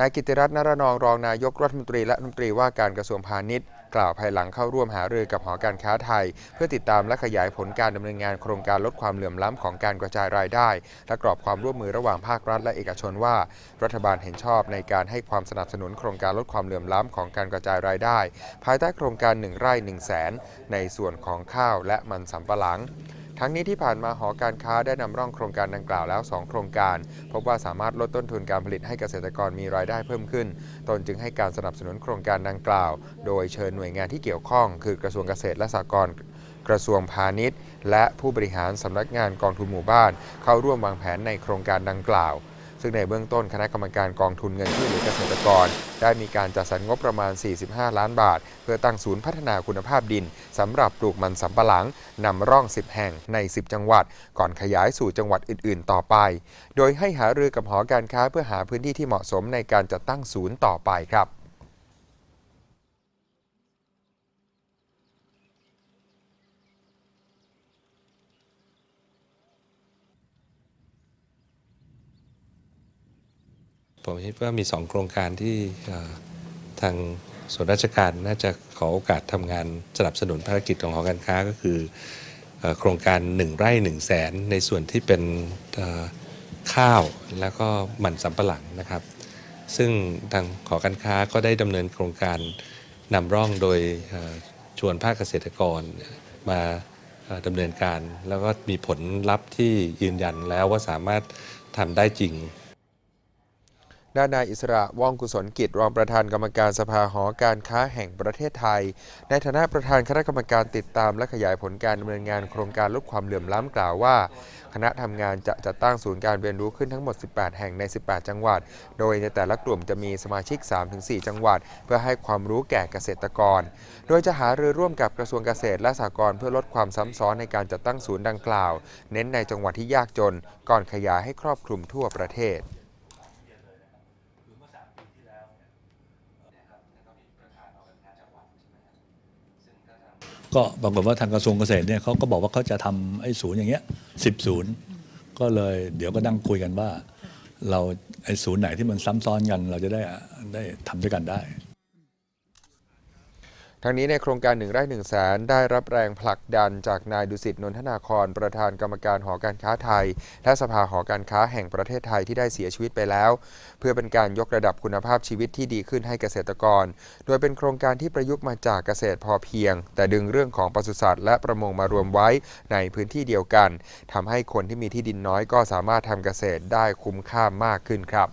นายกิติรัตน์นรนองรองนายกรัฐมนตรีและรัฐมนตรีว่าการกระทรวงพาณิชย์ กล่าวภายหลังเข้าร่วมหารือกับหอการค้าไทย เพื่อติดตามและขยายผลการดำเนินงานโครงการลดความเหลื่อมล้ำของการกระจายรายได้ และกรอบความร่วมมือระหว่างภาครัฐและเอกชนว่า รัฐบาลเห็นชอบในการให้ความสนับสนุนโครงการลดความเหลื่อมล้ำของการกระจายรายได้ ภายใต้โครงการ1ไร่1แสนในส่วนของข้าวและมันสำปะหลัง ทั้งนี้ที่ผ่านมาหอการค้าได้นำร่องโครงการดังกล่าวแล้ว 2 โครงการ พบว่าสามารถลดต้นทุนการผลิตให้เกษตรกรมีรายได้เพิ่มขึ้น ตนจึงให้การสนับสนุนโครงการดังกล่าว โดยเชิญหน่วยงานที่เกี่ยวข้อง คือกระทรวงเกษตรและสหกรณ์กระทรวงพาณิชย์ และผู้บริหารสำนักงานกองทุนหมู่บ้าน เข้าร่วมวางแผนในโครงการดังกล่าว ซึ่งในเบื้องต้นคณะกรรมการกองทุนเงินช่วยเหลือเกษตรกร ได้มีการจัดสรรงบประมาณ 45 ล้านบาท เพื่อตั้งศูนย์พัฒนาคุณภาพดินสำหรับปลูกมันสำปะหลังนำร่อง 10 แห่งใน 10 จังหวัด ก่อนขยายสู่จังหวัดอื่น ๆ ต่อไป โดยให้หารือกับหอการค้าเพื่อหาพื้นที่ที่เหมาะสมในการจัดตั้งศูนย์ต่อไปครับ ผมคิดว่ามี 2 โครงการที่ทางส่วนราชการน่าจะขอโอกาสทำงานสนับสนุนภารกิจของหอการค้าก็คืออโครงการ 1 ไร่ 1 แสน ในส่วนที่เป็นข้าวแล้วก็มันสำปะหลังนะครับ ซึ่งทางหอการค้าก็ได้ดำเนินโครงการนำร่องโดยชวนภาคเกษตรกรมาดำเนินการ แล้วก็มีผลลัพธ์ที่ยืนยันแล้วว่าสามารถทำได้จริง ด้านนายอิสระว่องกุศลกิจรองประธานกรรมการสภาหอการค้าแห่งประเทศไทย ในฐานะประธานคณะกรรมการติดตามและขยายผลการดำเนินงานโครงการลดความเหลื่อมล้ำกล่าวว่า คณะทำงานจะจัดตั้งศูนย์การเรียนรู้ขึ้นทั้งหมด 18 แห่งใน 18 จังหวัด โดยในแต่ละกลุ่มจะมีสมาชิก 3-4 จังหวัด เพื่อให้ความรู้แก่เกษตรกร โดยจะหารือร่วมกับกระทรวงเกษตรและสหกรณ์เพื่อลดความซ้ำซ้อนในการจัดตั้งศูนย์ดังกล่าว เน้นในจังหวัดที่ยากจน ก่อนขยายให้ครอบคลุมทั่วประเทศ ก็ปรากฏว่าทางกระทรวงเกษตรเนี่ยเขาก็บอกว่าเขาจะทำไอ้ศูนย์อย่างเงี้ยสิบศูนย์ก็เลยเดี๋ยวก็นั่งคุยกันว่า เราไอ้ศูนย์ไหนที่มันซ้ำซ้อนกัน เราจะได้ได้ทำด้วยกันได้ ทั้งนี้ในโครงการ1ไร่1แสนได้รับแรงผลักดันจากนายดุสิตนนทนาคร ประธานกรรมการหอการค้าไทย และสภาหอการค้าแห่งประเทศไทยที่ได้เสียชีวิตไปแล้ว เพื่อเป็นการยกระดับคุณภาพชีวิตที่ดีขึ้นให้เกษตรกร โดยเป็นโครงการที่ประยุกต์มาจากเกษตรพอเพียง แต่ดึงเรื่องของปศุสัตว์และประมงมารวมไว้ในพื้นที่เดียวกันทำให้คนที่มีที่ดินน้อยก็สามารถทำเกษตรได้คุ้มค่ามากขึ้นครับ